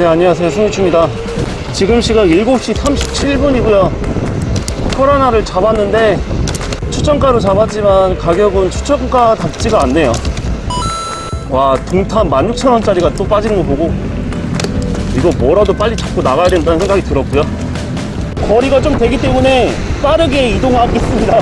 네, 안녕하세요. 승희추입니다. 지금 시각 7시 37분이고요. 코로나를 잡았는데 추천가로 잡았지만 가격은 추천가 답지가 않네요. 와, 동탄 16,000원짜리가 또 빠지는 거 보고 이거 뭐라도 빨리 잡고 나가야 된다는 생각이 들었고요. 거리가 좀 되기 때문에 빠르게 이동하겠습니다.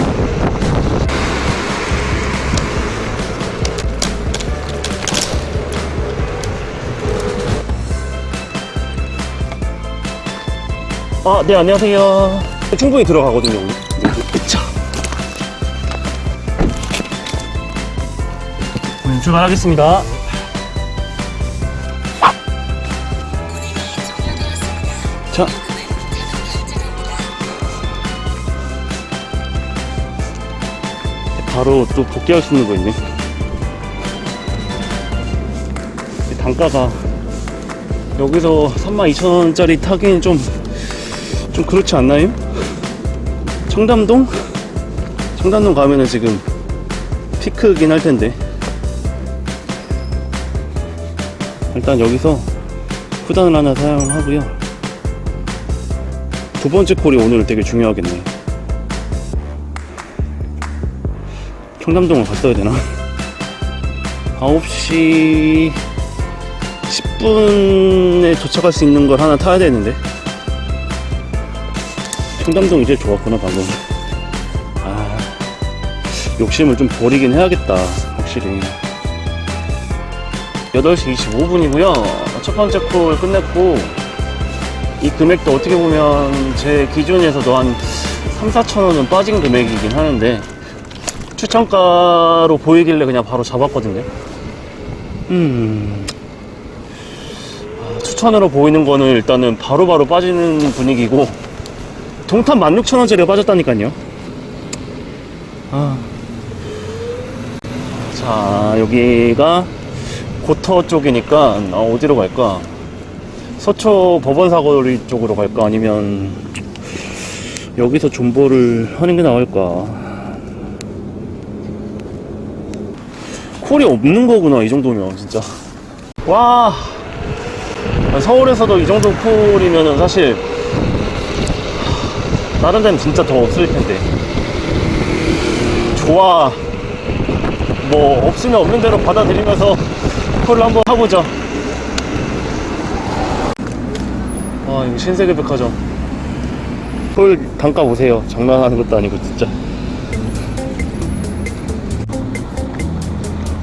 아, 네, 안녕하세요. 충분히 들어가거든요, 오늘. 자. 음, 출발하겠습니다. 자. 바로 또 복귀할 수 있는 거 있네. 이 단가가 여기서 32,000원짜리 타기는 좀, 좀 그렇지 않나요? 청담동? 청담동 가면은 지금 피크긴 할 텐데. 일단 여기서 후단을 하나 사용하고요. 두 번째 콜이 오늘 되게 중요하겠네. 청담동을 갔다 야 되나? 9시 10분에 도착할 수 있는 걸 하나 타야 되는데. 청담동 이제 좋았구나, 방금. 아, 욕심을 좀 버리긴 해야겠다, 확실히. 8시 25분이고요. 첫 번째 콜 끝냈고, 이 금액도 어떻게 보면 제 기준에서도 한 3, 4천 원은 빠진 금액이긴 하는데, 추천가로 보이길래 그냥 바로 잡았거든요. 음. 아, 추천으로 보이는 거는 일단은 바로바로 빠지는 분위기고, 동탄 16,000원짜리가 빠졌다니까요. 아. 자, 여기가 고터 쪽이니까, 아, 어디로 갈까? 서초 법원사거리 쪽으로 갈까? 아니면, 여기서 존버를 하는 게 나을까? 콜이 없는 거구나, 이 정도면, 진짜. 와, 서울에서도 이 정도 콜이면은 사실, 다른 데는 진짜 더 없을 텐데. 좋아. 뭐, 없으면 없는 대로 받아들이면서 콜을 한번 하보자. 아, 이거 신세계 백화점. 콜 단가 보세요. 장난하는 것도 아니고, 진짜.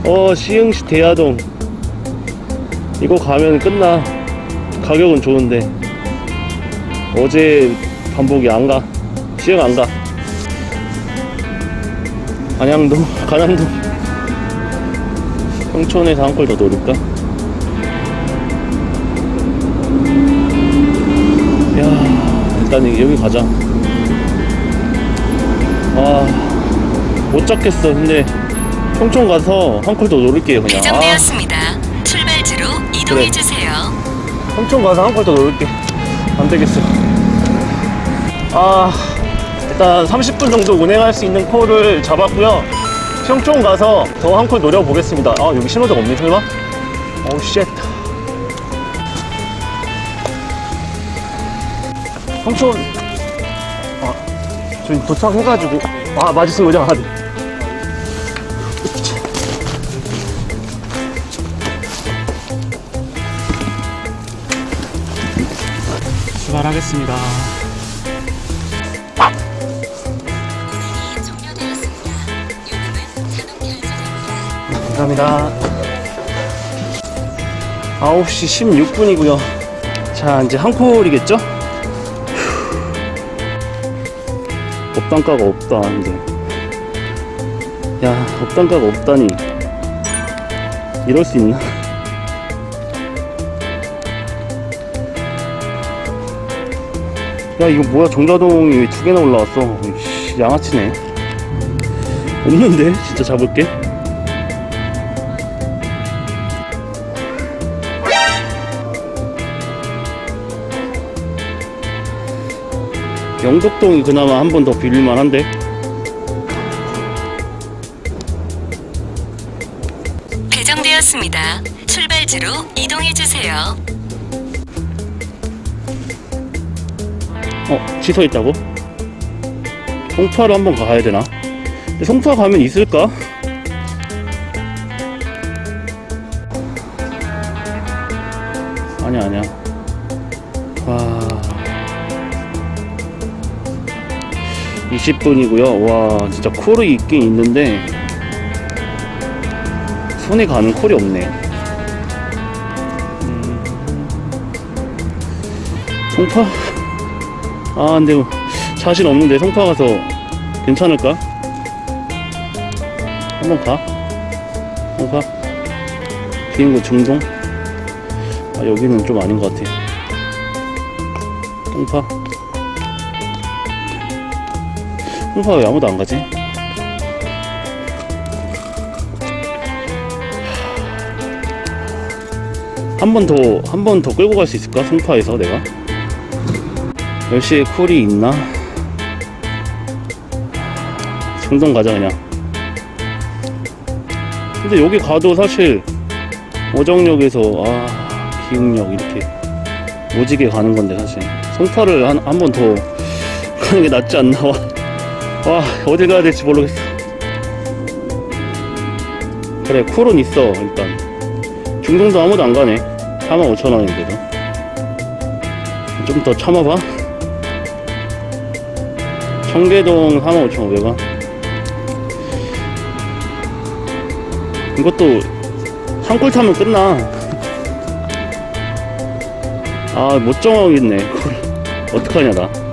어, 시흥시 대야동. 이거 가면 끝나. 가격은 좋은데. 어제 반복이 안 가. 시흥 안 가. 안양동, 간암동. 평촌에서 한걸더 노릴까? 야, 일단 여기 가자. 아, 못 잡겠어. 근데 평촌 가서 한콜더 노릴게요, 그냥. 아, 배정되었습니다. 출발지로 이동해 주세요. 평촌 가서 한콜더 노릴게. 안 되겠어. 아, 일단 30분 정도 운행할 수 있는 콜을 잡았고요. 평촌 가서 더 한 콜 노려보겠습니다. 아, 여기 신호등 없네, 설마? 어우, 쉣. 평촌, 아, 저희 도착해가지고, 아, 맞으신 거죠? 아, 네. 출발하겠습니다. 감사합니다. 9시 16분이고요. 자, 이제 한 콜이겠죠? 업단가가 없다, 근데. 야, 업단가가 없다니. 이럴 수 있나? 야, 이거 뭐야, 정자동이 왜 두 개나 올라왔어? 양아치네. 없는데? 진짜 잡을게. 영덕동이 그나마 한 번 더 빌릴만 한데 개정되었습니다. 출발지로 이동해 주세요. 어, 지서있다고? 송파로 한번 가야 되나? 송파 가면 있을까? 20분이고요. 와, 진짜 콜이 있긴 있는데 손에 가는 콜이 없네. 음. 송파? 아, 근데 자신 없는데 송파 가서 괜찮을까? 한번 가? 한번 가? 비행구 중동? 아, 여기는 좀 아닌 것 같아. 송파? 송파 왜 아무도 안 가지? 한 번 더, 한 번 더 끌고 갈 수 있을까? 송파에서 내가? 10시에 콜이 있나? 중동 가자, 그냥. 근데 여기 가도 사실, 오정역에서, 아, 기흥역 이렇게 오지게 가는 건데, 사실. 송파를 한, 한 번 더 가는 게 낫지 않나? 와, 와, 어딜 가야 될지 모르겠어. 그래, 쿨은 있어, 일단. 중동도 아무도 안 가네. 45,000원인데도. 좀 더 참아봐. 청계동 45,500원. 이것도 한꿀 타면 끝나. 아, 못 정하겠네. 어떡하냐, 나.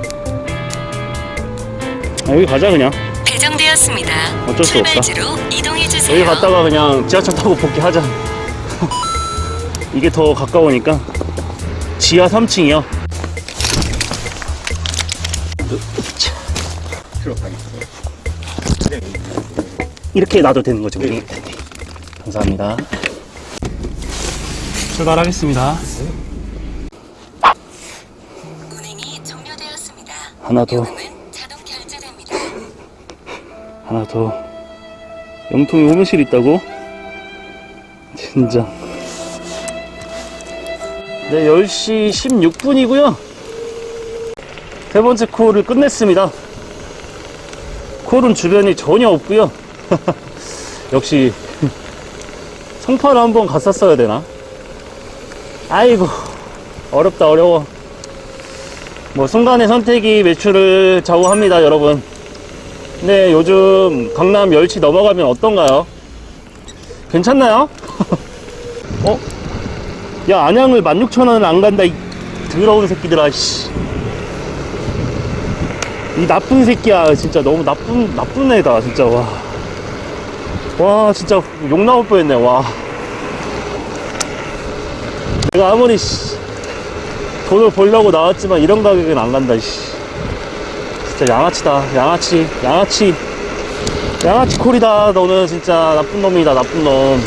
아, 여기 가자, 그냥. 배정되었습니다. 어쩔 수 없다. 출발지로 이동해 주세요. 여기 갔다가 그냥 지하철 타고 복귀하자. 이게 더 가까우니까. 지하 3층이요. 이렇게 놔도 되는 거죠, 우리. 감사합니다. 출발하겠습니다. 운행이 종료되었습니다. 하나 더, 요금은 자동 결제됩니다. 하나 더. 영통에 호면실 있다고? 진짜. 네, 10시 16분이고요. 세 번째 콜을 끝냈습니다. 콜은 주변이 전혀 없고요. 역시 성파를 한번 갔었어야 되나? 아이고 어렵다 어려워. 뭐 순간의 선택이 매출을 좌우합니다, 여러분. 네, 요즘 강남 10시 넘어가면 어떤가요? 괜찮나요? 어? 야, 안양을 16,000원을 안 간다, 이 더러운 새끼들아, 씨. 이 나쁜 새끼야, 진짜 너무 나쁜, 나쁜 애다, 진짜, 와. 와, 진짜 욕 나올 뻔 했네, 와. 내가 아무리, 씨, 돈을 벌려고 나왔지만 이런 가격은 안 간다, 씨. 진짜 양아치다. 양아치 양아치. 양아치 콜이다. 너는 진짜 나쁜 놈이다. 나쁜 놈.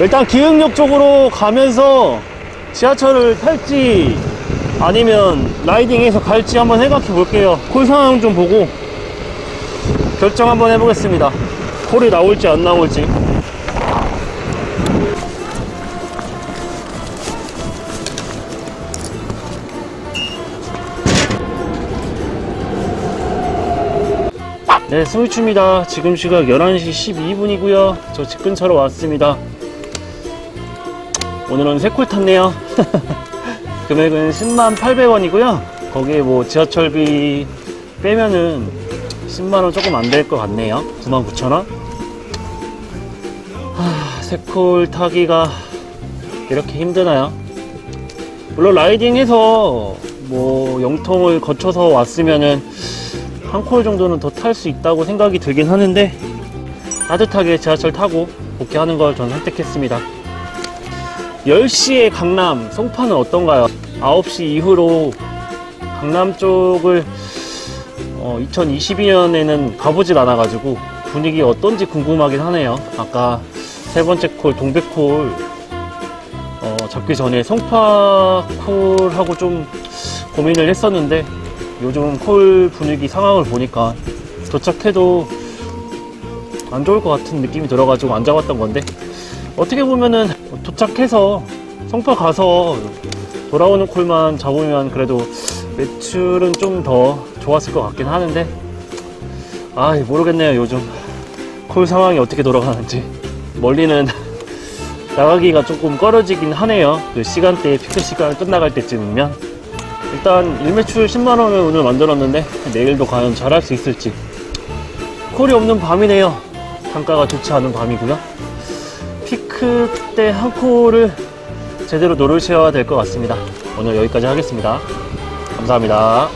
일단 기흥역 쪽으로 가면서 지하철을 탈지 아니면 라이딩해서 갈지 한번 생각해 볼게요. 콜 상황 좀 보고 결정 한번 해보겠습니다. 콜이 나올지 안 나올지 네, 스위치입니다. 지금 시각 11시 12분이고요. 저 집 근처로 왔습니다. 오늘은 세콜 탔네요. 금액은 10만 800원이고요. 거기에 뭐 지하철비 빼면은 10만원 조금 안 될 것 같네요. 9만 9천원. 하, 세콜 타기가 이렇게 힘드나요? 물론 라이딩해서 뭐 영통을 거쳐서 왔으면은 한 콜 정도는 더 탈 수 있다고 생각이 들긴 하는데 따뜻하게 지하철 타고 복귀하는 걸 저는 선택했습니다. 10시에 강남, 송파는 어떤가요? 9시 이후로 강남 쪽을 2022년에는 가보질 않아가지고 분위기 어떤지 궁금하긴 하네요. 아까 세 번째 콜, 동백콜 어, 잡기 전에 송파 콜하고 좀 고민을 했었는데 요즘 콜 분위기 상황을 보니까 도착해도 안 좋을 것 같은 느낌이 들어가지고 안 잡았던 건데 어떻게 보면은 도착해서 성파 가서 돌아오는 콜만 잡으면 그래도 매출은 좀 더 좋았을 것 같긴 하는데 아 모르겠네요 요즘. 콜 상황이 어떻게 돌아가는지. 멀리는 나가기가 조금 꺼려지긴 하네요. 그 시간대에 피크 시간 끝나갈 때쯤이면 일단 일매출 10만원을 오늘 만들었는데 내일도 과연 잘할 수 있을지. 콜이 없는 밤이네요. 단가가 좋지 않은 밤이고요. 피크 때 한 콜을 제대로 노르셔야 될 것 같습니다. 오늘 여기까지 하겠습니다. 감사합니다